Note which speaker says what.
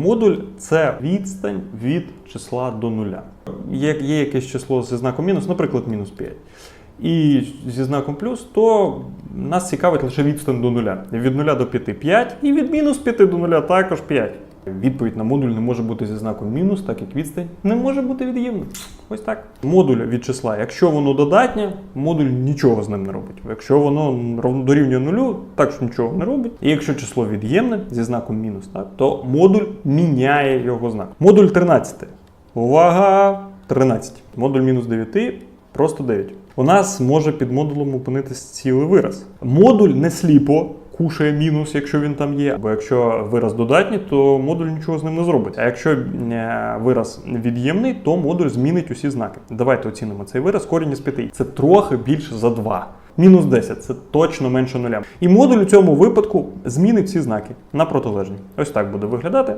Speaker 1: Модуль це відстань від числа до нуля. Є, є якесь число зі знаком мінус, наприклад, мінус 5. І зі знаком плюс, то нас цікавить лише відстань до нуля. Від нуля до 5 – 5, і від мінус 5 до нуля також 5. Відповідь на модуль не може бути зі знаком мінус, так як відстань не може бути від'ємною. Ось так. Модуль від числа, якщо воно додатнє, модуль нічого з ним не робить. Якщо воно дорівнює нулю, також нічого не робить. І якщо число від'ємне зі знаком мінус, так, то модуль міняє його знак. Модуль 13. Увага! 13. Модуль мінус 9 просто 9. У нас може під модулем опинитись цілий вираз. Модуль не сліпо кушає мінус, якщо він там є. Бо якщо вираз додатній, то модуль нічого з ним не зробить. А якщо е, вираз від'ємний, то модуль змінить усі знаки. Давайте оцінимо цей вираз. Корінь із 5. Це трохи більше за 2. Мінус 10 це точно менше нуля. І модуль у цьому випадку змінить всі знаки на протилежні. Ось так буде виглядати.